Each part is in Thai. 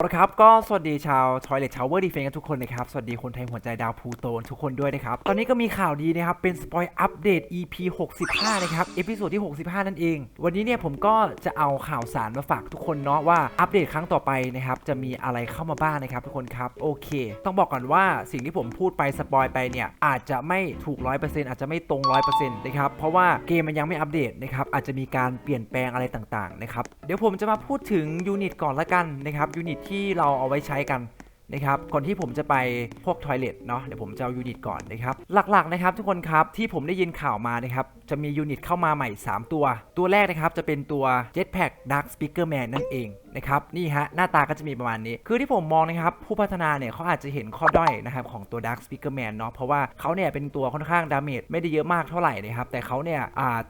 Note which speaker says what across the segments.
Speaker 1: ละครับก็สวัสดีชาว Toilet Tower Defense กันทุกคนนะครับ สวัสดีคนไทยหัวใจดาวพูโตนทุกคนด้วยนะครับ ตอนนี้ก็มีข่าวดีนะครับ เป็นสปอยอัปเดต EP 65 นะครับ เอพิโซดที่ 65 นั่นเอง วันนี้เนี่ยผมก็จะเอาข่าวสารมาฝากทุกคนเนาะว่าอัปเดตครั้งต่อไปนะครับ จะมีอะไรเข้ามาบ้างนะครับทุกคนครับ โอเค ต้องบอกก่อนว่าสิ่งที่ผมพูดไปสปอยไปเนี่ยอาจจะไม่ถูก 100%อาจจะไม่ตรง 100%นะครับเพราะว่าเกมมันยังไม่อัปเดตนะครับอาจจะมีการเปลี่ยนแปลงอะไรต่างๆนะครับเดี๋ยวผมจะมาพูดถึงยูนิตก่อนละกันนะครับยูนิตที่เราเอาไว้ใช้กันนะครับก่อนที่ผมจะไปพวกทอยเลทเนาะเดี๋ยวผมจะเอายูนิตก่อนนะครับหลักๆนะครับทุกคนครับที่ผมได้ยินข่าวมานะครับจะมียูนิตเข้ามาใหม่ 3 ตัว ตัวแรกนะครับจะเป็นตัว Jetpack Dark Speaker Man นั่นเอง นะครับนี่ฮะหน้าตาก็จะมีประมาณนี้ คือที่ผมมองนะครับผู้พัฒนาเนี่ยเขาอาจจะเห็นข้อด้อยนะครับของตัว Dark Speaker Man เนาะเพราะว่าเขาเนี่ยเป็นตัวค่อนข้างดาเมจไม่ได้เยอะมากเท่าไหร่นะครับแต่เขาเนี่ย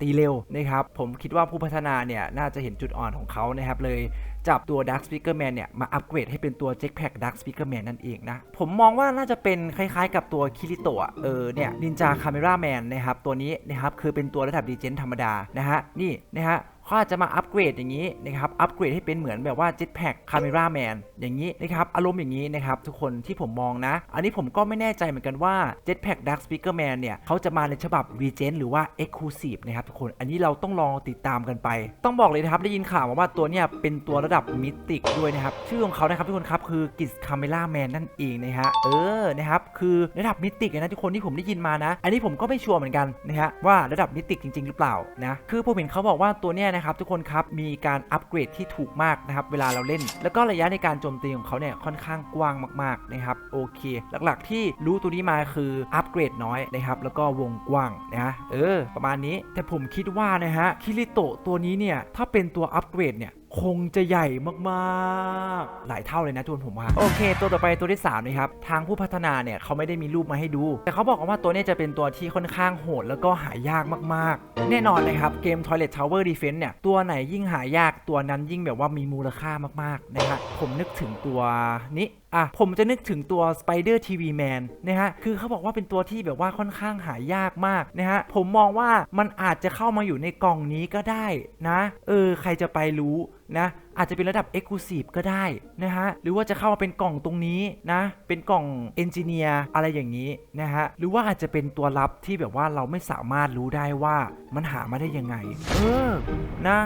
Speaker 1: ตีเร็วนะครับผมคิดว่าผู้พัฒนาเนี่ยน่าจะเห็นจุดอ่อนของเขานะครับเลยจับตัว Dark Speaker Man เนี่ย มาอัปเกรดให้เป็นตัว Jetpack Dark Speaker Man นั่นเองนะ ผมมองว่าน่าจะเป็นคล้ายๆกับตัวคิริโตะเออเนี่ย Ninja Camera Man นะครับ ตัวนี้นะครับ คือเป็นตัวระดับดีเจนธรรมดา นะฮะ นี่ นะฮะ เขาอาจจะมาอัปเกรดอย่างนี้นะครับอัปเกรดให้เป็นเหมือนแบบว่า Jetpack Camera Man อย่างนี้นะครับอารมณ์อย่างนี้นะครับทุกคนที่ผมมองนะ อันนี้ผมก็ไม่แน่ใจเหมือนกันว่า Jetpack Dark Speaker Man เนี่ยเขาจะมาในฉบับ Regen หรือว่า Exclusive นะครับทุกคนอันนี้เราต้องลองติดตามกันไป ต้องบอกเลยนะครับได้ยินข่าวมาว่าตัวเนี่ยเป็นตัวระดับมิติกด้วยนะครับชื่อของเขานะครับทุกคนครับคือกิสคาเมล่าแมนนั่นเองนะฮะเออนะครับคือระดับมิติกนะทุกคนที่ผมได้ยินมานะ อันนี้ผมก็ไม่ชัวร์เหมือนกันนะฮะว่าระดับมิติกจริง ๆ หรือเปล่านะคือผมเห็นเขาบอกว่าตัวเนี่ยนะครับทุกคนครับมีการอัปเกรดที่ถูกมากนะครับเวลาเราเล่น แล้วก็ระยะในการโจมตีของเขาเนี่ยค่อนข้างกว้างมากๆนะครับโอเค หลักๆที่รู้ตัวนี้มาคืออัปเกรดน้อยนะครับแล้วก็วงกว้างนะเออ ประมาณนี้แต่ผมคิดว่านะฮะคิริโตตัวนี้เนี่ยถ้าเป็นตัวอัปเกรดเนี่ยคงจะใหญ่มากๆ หลายเท่าเลยนะทุนผมว่า โอเค ตัวต่อไปตัวที่3นะครับ ทางผู้พัฒนาเนี่ยเขาไม่ได้มีรูปมาให้ดู แต่เขาบอกว่าตัวนี้จะเป็นตัวที่ค่อนข้างโหด แล้วก็หายากมากๆ แน่นอนนะครับ เกม Toilet Tower Defense เนี่ย ตัวไหนยิ่งหายากตัวนั้นยิ่งแบบว่ามีมูลค่ามากๆนะครับผมนึกถึงตัวนี้อะผมจะนึกถึงตัว Spider TV Man นะฮะ คือเขาบอกว่าเป็นตัวที่แบบว่าค่อนข้างหายากมากนะฮะ ผมมองว่ามันอาจจะเข้ามาอยู่ในกล่องนี้ก็ได้นะ เออ ใครจะไปรู้นะอาจจะเป็นระดับ Exclusive ก็ได้นะฮะหรือว่าจะเข้ามาเป็นกล่องตรงนี้นะเป็นกล่อง Engineer อะไรอย่างนี้นะฮะหรือว่าอาจจะเป็นตัวลับที่แบบว่าเราไม่สามารถรู้ได้ว่ามันหามาได้ยังไง เออนะ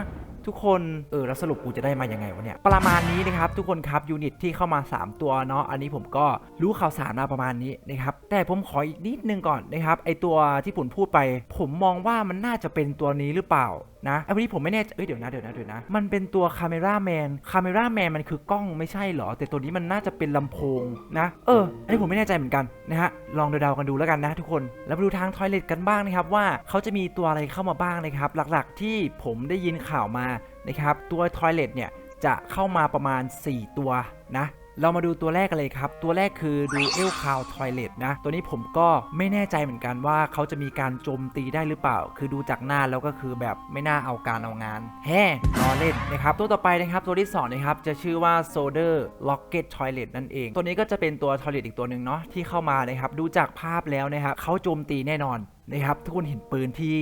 Speaker 1: ทุกคน เออ แล้วสรุปกูจะได้มายังไงวะเนี่ย ประมาณนี้นะครับ ทุกคนครับ ยูนิตที่เข้ามา 3 ตัวเนาะ อันนี้ผมก็รู้ข่าวสารมาประมาณนี้นะครับ แต่ผมขออีกนิดนึงก่อนนะครับ ไอตัวที่ผมพูดไป ผมมองว่ามันน่าจะเป็นตัวนี้หรือเปล่า นะไอ้วันนี้ผมไม่แน่ใจเอ้ยเดี๋ยวนะเดี๋ยวนะเดี๋ยวนะ มันเป็นตัวคาเมราแมนคาเมราแมนมันคือกล้องไม่ใช่เหรอ แต่ตัวนี้มันน่าจะเป็นลำโพงนะ เอออันนี้ผมไม่แน่ใจเหมือนกันนะฮะ ลองเดาๆกันดูแล้วกันนะทุกคน แล้วมาดูทางทอยเลทกันบ้างนะครับว่าเขาจะมีตัวอะไรเข้ามาบ้างนะครับ หลักๆที่ผมได้ยินข่าวมานะครับ ตัวทอยเลทเนี่ยจะเข้ามาประมาณ 4 ตัวนะ เรามาดูตัวแรกกันเลยครับ ตัวแรกคือดูเอลคาวทอยเลตนะ ตัวนี้ผมก็ไม่แน่ใจเหมือนกันว่าเขาจะมีการโจมตีได้หรือเปล่า คือดูจากหน้าแล้วก็คือแบบไม่น่าเอาการเอางาน แฮ่ล้อเล่นนะครับ ตัวต่อไปนะครับ ตัวที่สองนะครับ จะชื่อว่า Solder Rocket Toilet นั่นเอง ตัวนี้ก็จะเป็นตัว Toilet อีกตัวหนึ่งเนาะที่เข้ามานะครับ ดูจากภาพแล้วนะครับเขาโจมตีแน่นอนนะครับทุกคนเห็นปืนที่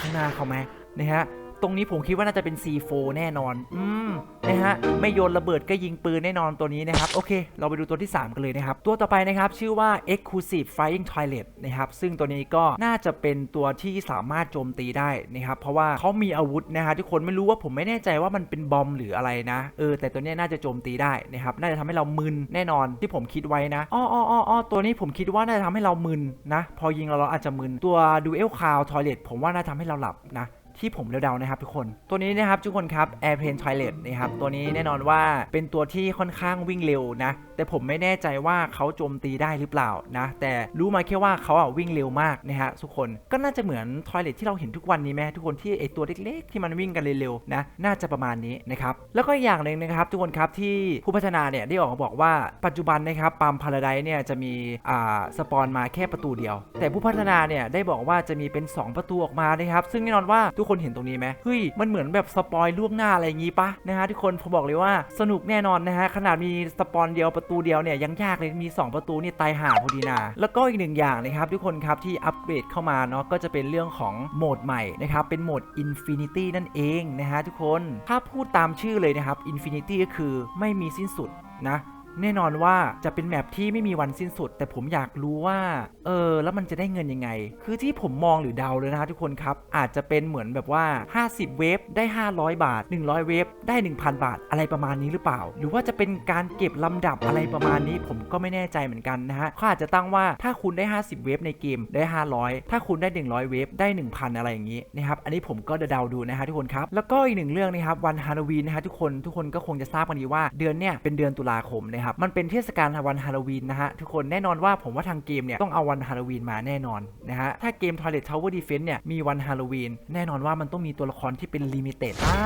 Speaker 1: ข้างหน้าเขาไหมนะฮะ ตรงนี้ผมคิดว่าน่าจะเป็น C4 แน่นอน อืมนะฮะ ไม่โยนระเบิดก็ยิงปืนแน่นอนตัวนี้นะครับ โอเค เราไปดูตัวที่ 3 กันเลยนะครับ ตัวต่อไปนะครับ ชื่อว่า Exclusive Flying Toilet นะครับ ซึ่งตัวนี้ก็น่าจะเป็นตัวที่สามารถโจมตีได้นะครับ เพราะว่าเขามีอาวุธนะฮะทุกคนไม่รู้ว่าผมไม่แน่ใจว่ามันเป็นบอมหรืออะไรนะ เออ แต่ตัวนี้น่าจะโจมตีได้นะครับ น่าจะทำให้เรามึนแน่นอนที่ผมคิดไว้นะ อ้ออ้ออ้อตัวนี้ผมคิดว่าน่าจะทำให้เรามึนนะ พอยิงเราเราอาจจะมึน ตัว Dual Cloud Toilet ผมว่าน่าจะทำให้เราหลับนะ ที่ผมเดาๆนะครับทุกคน ตัวนี้นะครับทุกคนครับ Airplane Toilet นะครับตัวนี้แน่นอนว่าเป็นตัวที่ค่อนข้างวิ่งเร็วนะ แต่ผมไม่แน่ใจว่าเขาโจมตีได้หรือเปล่านะ แต่รู้มาแค่ว่าเขาอะวิ่งเร็วมากนะฮะทุกคนก็น่าจะเหมือน Toilet ที่เราเห็นทุกวันนี้ไหมทุกคนที่ไอตัวเล็กๆ ที่มันวิ่งกันเร็วๆนะน่าจะประมาณนี้นะครับแล้วก็อย่างหนึ่งนะครับทุกคนครับที่ผู้พัฒนาเนี่ยได้ออกมาบอกว่าปัจจุบันนะครับปามพาราไดเนี่ยจะมีอ่าสปอนมาแค่ประตูเดียว แต่ผู้พัฒนาเนี่ยได้บอกว่าจะมีเป็น 2 ประตูออกมานะครับซึ่งแน่นอนว่าทุกคนเห็นตรงนี้ไหมเฮ้ยมันเหมือนแบบสปอยล่วงหน้าอะไรอย่างงี้ปะนะฮะทุกคนผมบอกเลยว่าสนุกแน่นอนนะฮะขนาดมีสปอนเดียวประตูเดียวเนี่ยยังยากเลยมี 2 ประตูนี่ตายห่าพอดีนาแล้วก็อีกหนึ่งอย่างนะครับทุกคนครับที่อัปเกรดเข้ามาเนาะก็จะเป็นเรื่องของโหมดใหม่นะครับเป็นโหมด Infinity นั่นเองนะฮะทุกคนถ้าพูดตามชื่อเลยนะครับ Infinity ก็คือไม่มีสิ้นสุดนะ แน่นอนว่าจะเป็นแมปที่ไม่มีวันสิ้นสุด แต่ผมอยากรู้ว่าเออแล้วมันจะได้เงินยังไง คือที่ผมมองหรือเดาเลยนะครับทุกคนครับ อาจจะเป็นเหมือนแบบว่า 50 เวฟได้ 500 บาท 100 เวฟได้ 1,000 บาทอะไรประมาณนี้หรือเปล่า หรือว่าจะเป็นการเก็บลำดับอะไรประมาณนี้ ผมก็ไม่แน่ใจเหมือนกันนะฮะเขาอาจจะตั้งว่าถ้าคุณได้ 50 เวฟในเกมได้ 500 ถ้าคุณได้ 100 เวฟได้ 1,000 อะไรอย่างนี้นะครับอันนี้ผมก็เดาดูนะฮะทุกคนครับแล้วก็อีกหนึ่งเรื่องนะครับวันฮาโลวีนนะฮะทุกคนทุกคนก็คงจะทราบกันดีว่าเดือนเนี้ยเป็นเดือนตุลาคมนะครับมันเป็นเทศกาลวันฮาโลวีนนะฮะทุกคนแน่นอนว่าผมว่าทางเกมเนี่ยต้องเอาวันฮาโลวีนมาแน่นอนนะฮะถ้าเกม Toilet Tower Defense เนี่ยมีวันฮาโลวีนแน่นอนว่ามันต้องมีตัวละครที่เป็นลิมิเต็ดอ่า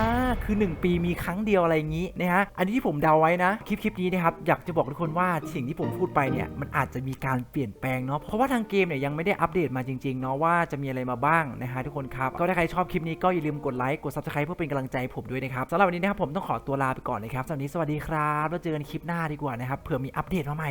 Speaker 1: คือ 1 ปีมีครั้งเดียวอะไรอย่างนี้นะฮะอันนี้ที่ผมเดาไว้นะคลิปคลิปนี้นะครับอยากจะบอกทุกคนว่าสิ่งที่ผมพูดไปเนี่ยมันอาจจะมีการเปลี่ยนแปลงเนาะเพราะว่าทางเกมเนี่ยยังไม่ได้อัปเดตมาจริงๆเนาะว่าจะมีอะไรมาบ้างนะฮะทุกคนครับก็ถ้าใครชอบคลิปนี้ก็อย่าลืมกดไลค์กด subscribe เพื่อเป็นกำลังใจผมด้วยนะครับสำหรับวันนี้นะครับผมต้องขอตัวลาไปก่อนนะครับสวัสดีสวัสดีครับแล้วเจอกันคลิปหน้าดีกว่านะครับเผื่อมีอัปเดตมาใหม่